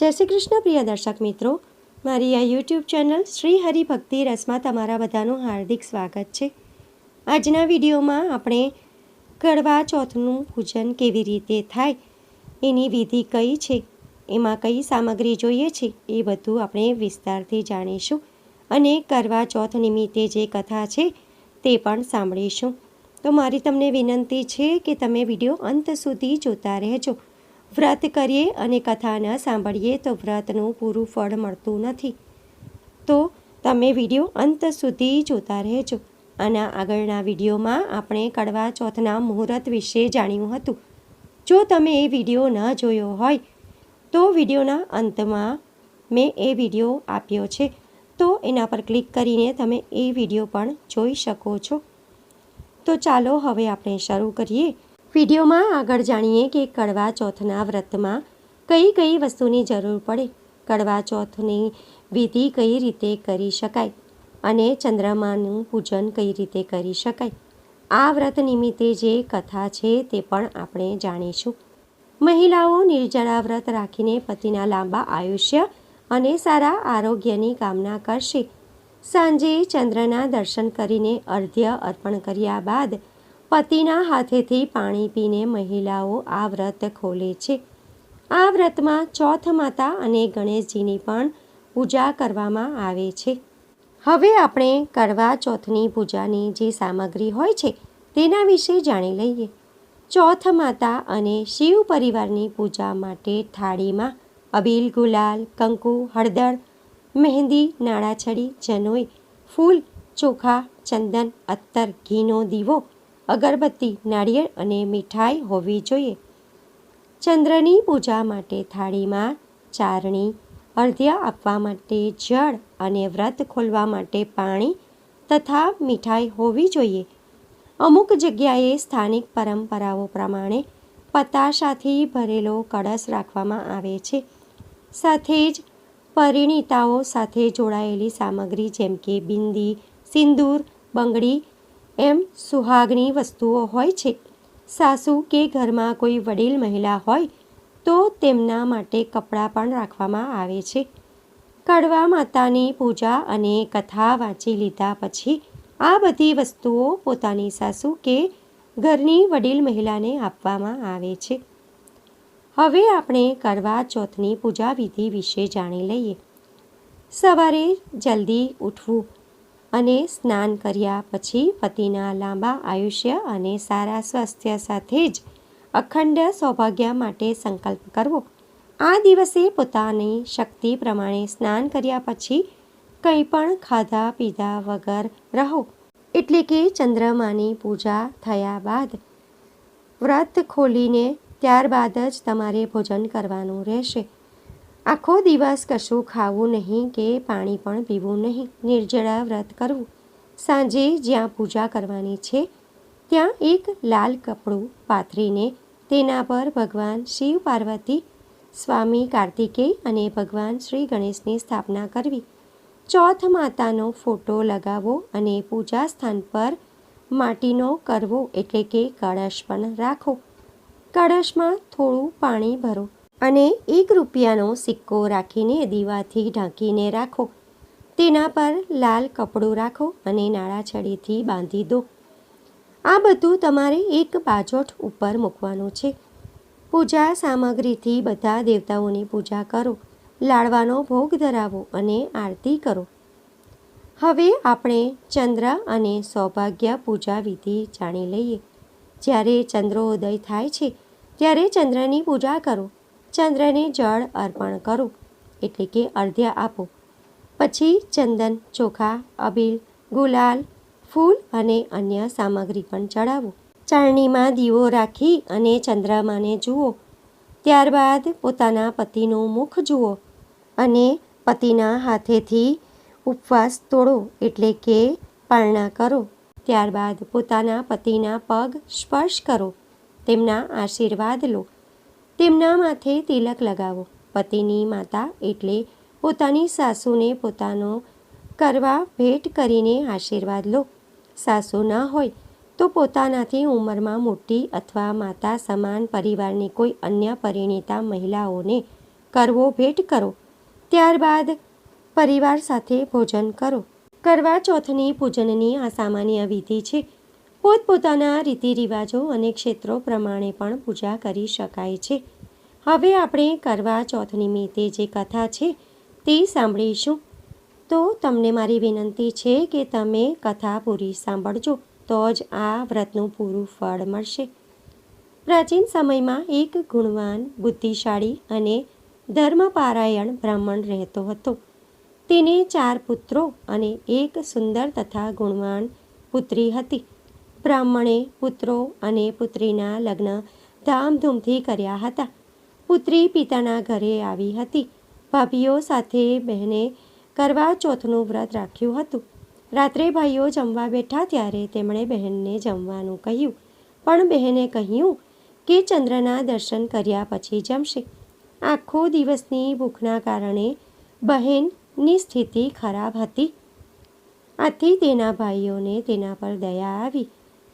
જય શ્રી કૃષ્ણ, પ્રિય દર્શક મિત્રો. મારી આ યુટ્યુબ ચેનલ શ્રી હરિભક્તિ રસમાં તમારા બધાનું હાર્દિક સ્વાગત છે. આજના વિડીયોમાં આપણે કડવા ચોથનું પૂજન કેવી રીતે થાય, એની વિધિ કઈ છે, એમાં કઈ સામગ્રી જોઈએ છે, એ બધું આપણે વિસ્તારથી જાણીશું અને કરવા ચોથ નિમિત્તે જે કથા છે તે પણ સાંભળીશું. તો મારી તમને વિનંતી છે કે તમે વીડિયો અંત સુધી જોતા રહેજો. વ્રત કરીએ અને કથા ન સાંભળીએ તો વ્રતનું પૂરું ફળ મળતું નથી. તો તમે વીડિયો અંત સુધી જોતા રહેજો. આના આગળના વિડીયોમાં આપણે કડવા ચોથના મુહૂર્ત વિશે જાણ્યું હતું. જો તમે એ વીડિયો ન જોયો હોય, તો વિડીયોના અંતમાં મેં એ વીડિયો આપ્યો છે. તો એના પર ક્લિક કરીને તમે એ વીડિયો પણ જોઈ શકો છો. તો ચાલો હવે આપણે શરૂ કરીએ. વિડીયોમાં આગળ જાણીએ કે કડવા ચોથના વ્રતમાં કઈ કઈ વસ્તુની જરૂર પડે. કડવા ચોથની વિધિ કઈ રીતે કરી શકાય અને ચંદ્રમાનું પૂજન કઈ રીતે કરી શકાય. આ વ્રત નિમિત્તે જે કથા છે તે પણ આપણે જાણીશું. મહિલાઓ નિર્જળા વ્રત રાખીને પતિના લાંબા આયુષ્ય અને સારા આરોગ્યની કામના કરશે. સાંજે ચંદ્રના દર્શન કરીને અર્ધ્ય અર્પણ કર્યા બાદ પતિના હાથેથી પાણી પીને મહિલાઓ આ વ્રત ખોલે છે. આ વ્રતમાં ચોથ માતા અને ગણેશજીની પણ પૂજા કરવામાં આવે છે. હવે આપણે કરવા ચોથની પૂજાની જે સામગ્રી હોય છે, તેના વિશે જાણી લઈએ. ચોથ માતા અને શિવ પરિવારની પૂજા માટે થાળીમાં અબીલ ગુલાલ, કંકુ, હળદર, મહેંદી નાળાછડી જનોઈ, ફૂલ, ચોખા, ચંદન અત્તર ઘીનો દીવો અગરબત્તી નાળિયેર અને મીઠાઈ હોવી જોઈએ. ચંદ્રની પૂજા માટે થાળીમાં ચારણી, અર્ધ્ય આપવા માટે જળ અને વ્રત ખોલવા માટે પાણી તથા મીઠાઈ હોવી જોઈએ. અમુક જગ્યાએ સ્થાનિક પરંપરાઓ પ્રમાણે પતાશાથી ભરેલો કળશ રાખવામાં આવે છે. સાથે જ પરિણીતાઓ સાથે જોડાયેલી સામગ્રી જેમ કે બિંદી, સિંદૂર, બંગડી એમ સુહાગની વસ્તુઓ હોય છે. સાસુ કે ઘરમાં કોઈ વડીલ મહિલા હોય, તો તેમના માટે કપડાં પણ રાખવામાં આવે છે. કડવા માતાની પૂજા અને કથા વાંચી લીધા પછી આ બધી વસ્તુઓ પોતાની સાસુ કે ઘરની વડીલ મહિલાને આપવામાં આવે છે. હવે આપણે કરવા ચોથની પૂજા વિધિ વિશે જાણી લઈએ. સવારે જલ્દી ઉઠવું. અને સ્નાન કર્યા પછી પતિના લાંબા આયુષ્ય અને સારા સ્વાસ્થ્ય સાથે જ અખંડ સૌભાગ્ય માટે સંકલ્પ કરવો. આ દિવસે પોતાની શક્તિ પ્રમાણે સ્નાન કર્યા પછી કંઈ પણ ખાધા પીધા વગર રહો. એટલે કે ચંદ્રમાની પૂજા થયા બાદ વ્રત ખોલીને ત્યારબાદ જ તમારે ભોજન કરવાનું રહેશે. આખો દિવસ કશું ખાવું નહીં કે પાણી પણ પીવું નહીં. નિર્જળા વ્રત કરવું. સાંજે જ્યાં પૂજા કરવાની છે, ત્યાં એક લાલ કપડું પાથરીને તેના પર ભગવાન શિવ પાર્વતી, સ્વામી કાર્તિકેય અને ભગવાન શ્રી ગણેશની સ્થાપના કરવી. ચોથ માતાનો ફોટો લગાવો અને પૂજા સ્થાન પર માટીનો કરવો એટલે કે કળશ પણ રાખો કળશમાં થોડું પાણી ભરો. અને એક રૂપિયાનો સિક્કો રાખીને દીવાથી ઢાંકીને રાખો. તેના પર લાલ કપડું રાખો અને નાળાછડીથી બાંધી દો. આ બધું તમારે એક બાજોઠ ઉપર મૂકવાનું છે. પૂજા સામગ્રીથી બધા દેવતાઓની પૂજા કરો, લાડવાનો ભોગ ધરાવો અને આરતી કરો. હવે આપણે ચંદ્ર અને સૌભાગ્ય પૂજા વિધિ જાણી લઈએ. જ્યારે ચંદ્રોદય થાય છે, ત્યારે ચંદ્રની પૂજા કરો. ચંદ્રને જળ અર્પણ કરો, એટલે કે અર્ધ્ય આપો. પછી ચંદન, ચોખા, અબીલ, ગુલાલ, ફૂલ અને અન્ય સામગ્રી પણ ચડાવો. ચારણીમાં દીવો રાખી અને ચંદ્રમાને જુઓ. ત્યારબાદ પોતાના પતિનું મુખ જુઓ અને પતિના હાથેથી ઉપવાસ તોડો, એટલે કે પારણા કરો. ત્યારબાદ પોતાના પતિના પગ સ્પર્શ કરો, તેમના આશીર્વાદ લો. તેમના માથે તિલક લગાવો. પતિની માતા એટલે પોતાની સાસુને પોતાનો કરવા ભેટ કરીને આશીર્વાદ લો. સાસુ ન હોય તો પોતાનાથી ઉંમરમાં મોટી અથવા માતા સમાન પરિવારની કોઈ અન્ય પરિણીતા મહિલાઓને કરવો ભેટ કરો. ત્યારબાદ પરિવાર સાથે ભોજન કરો. કરવા ચોથની પૂજનની આ સામાન્ય વિધિ છે. પોતપોતાના રીતિ રિવાજો અને ક્ષેત્રો પ્રમાણે પણ પૂજા કરી શકાય છે. હવે આપણે કરવા ચોથ નિમિત્તે જે કથા છે તે સાંભળીશું. તો તમને મારી વિનંતી છે કે તમે કથા પૂરી સાંભળજો, તો જ આ વ્રતનું પૂરું ફળ મળશે. પ્રાચીન સમયમાં એક ગુણવાન, બુદ્ધિશાળી અને ધર્મપારાયણ બ્રાહ્મણ રહેતો હતો. તેને ચાર પુત્રો અને એક સુંદર તથા ગુણવાન પુત્રી હતી. બ્રાહ્મણે પુત્રો અને પુત્રીના લગ્ન ધામધૂમથી કર્યા હતા. પુત્રી પિતાના ઘરે આવી હતી. ભાભીઓ સાથે બહેને કરવા ચોથનું વ્રત રાખ્યું હતું. રાત્રે ભાઈઓ જમવા બેઠા ત્યારે તેમણે બહેનને જમવાનું કહ્યું. પણ બહેને કહ્યું કે ચંદ્રના દર્શન કર્યા પછી જમશે. આખો દિવસની ભૂખના કારણે બહેનની સ્થિતિ ખરાબ હતી. આથી તેના ભાઈઓને તેના પર દયા આવી.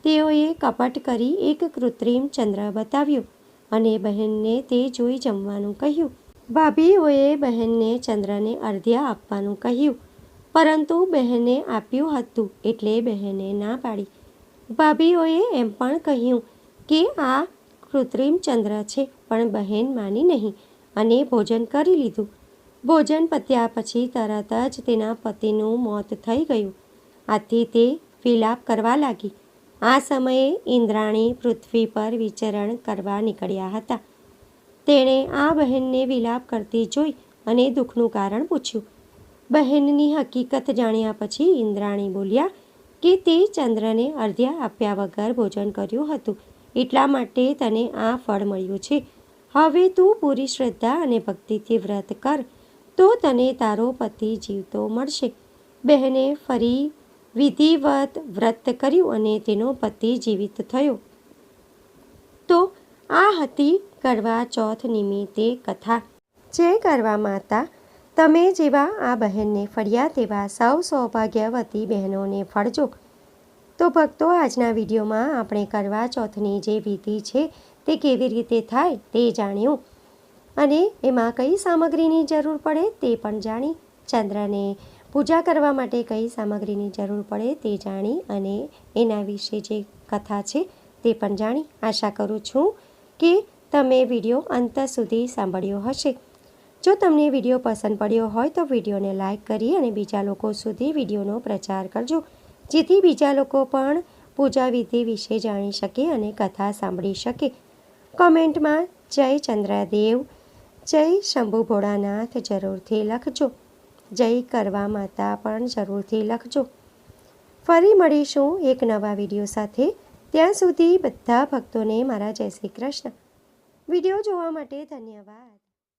તેઓએ કપટ કરી એક કૃત્રિમ ચંદ્ર બતાવ્યો અને બહેનને તે જોઈ જમવાનું કહ્યું. ભાભીઓએ બહેનને ચંદ્રને અર્ધ્યા આપવાનું કહ્યું, પરંતુ બહેને આપ્યું હતું એટલે બહેને ના પાડી. ભાભીઓએ એમ પણ કહ્યું કે આ કૃત્રિમ ચંદ્ર છે, પણ બહેન માની નહીં અને ભોજન કરી લીધું. ભોજન પત્યા પછી તરત જ તેના પતિનું મોત થઈ ગયું. આથી તે વિલાપ કરવા લાગી. આ સમયે ઇન્દ્રાણી પૃથ્વી પર વિચરણ કરવા નીકળ્યા હતા. તેણે આ બહેનને વિલાપ કરતી જોઈ અને દુઃખનું કારણ પૂછ્યું. બહેનની હકીકત જાણ્યા પછી ઇન્દ્રાણી બોલ્યા કે તે ચંદ્રને અર્ધ્યા આપ્યા વગર ભોજન કર્યું હતું. એટલા માટે તને આ ફળ મળ્યું છે. હવે તું પૂરી શ્રદ્ધા અને ભક્તિથી વ્રત કર, તો તને તારો પતિ જીવતો મળશે. બહેને ફરી વિધિવત વ્રત કર્યું અને તેનો પતિ જીવિત થયો. તો આ હતી કરવા ચોથ નિમિત્તે કથા. જે કરવા માતા, તમે જેવા આ બહેનને ફળ્યા તેવા સૌ સૌભાગ્યવતી બહેનોને ફળજો. તો ભક્તો, આજના વિડીયોમાં આપણે કરવા ચોથની જે વિધિ છે તે કેવી રીતે થાય તે જાણ્યું. અને એમાં કઈ સામગ્રીની જરૂર પડે તે પણ જાણી. ચંદ્રને પૂજા કરવા માટે કઈ સામગ્રીની જરૂર પડે તે જાણી અને એના વિશે જે કથા છે તે પણ જાણી. આશા કરું છું કે તમે વીડિયો અંત સુધી સાંભળ્યો હશે. જો તમને વીડિયો પસંદ પડ્યો હોય તો વિડીયોને લાઇક કરી અને બીજા લોકો સુધી વિડીયોનો પ્રચાર કરજો. જેથી બીજા લોકો પણ પૂજા વિધિ વિશે જાણી શકે અને કથા સાંભળી શકે. કોમેન્ટમાં જય ચંદ્રદેવ, જય શંભુ ભોળાનાથ જરૂરથી લખજો. જય કરવા માતા પણ જરૂરથી લખજો. ફરી મળીશું એક નવા વીડિયો સાથે. ત્યાં સુધી બધા ભક્તોને મારા જય શ્રી કૃષ્ણ. વીડિયો જોવા માટે ધન્યવાદ.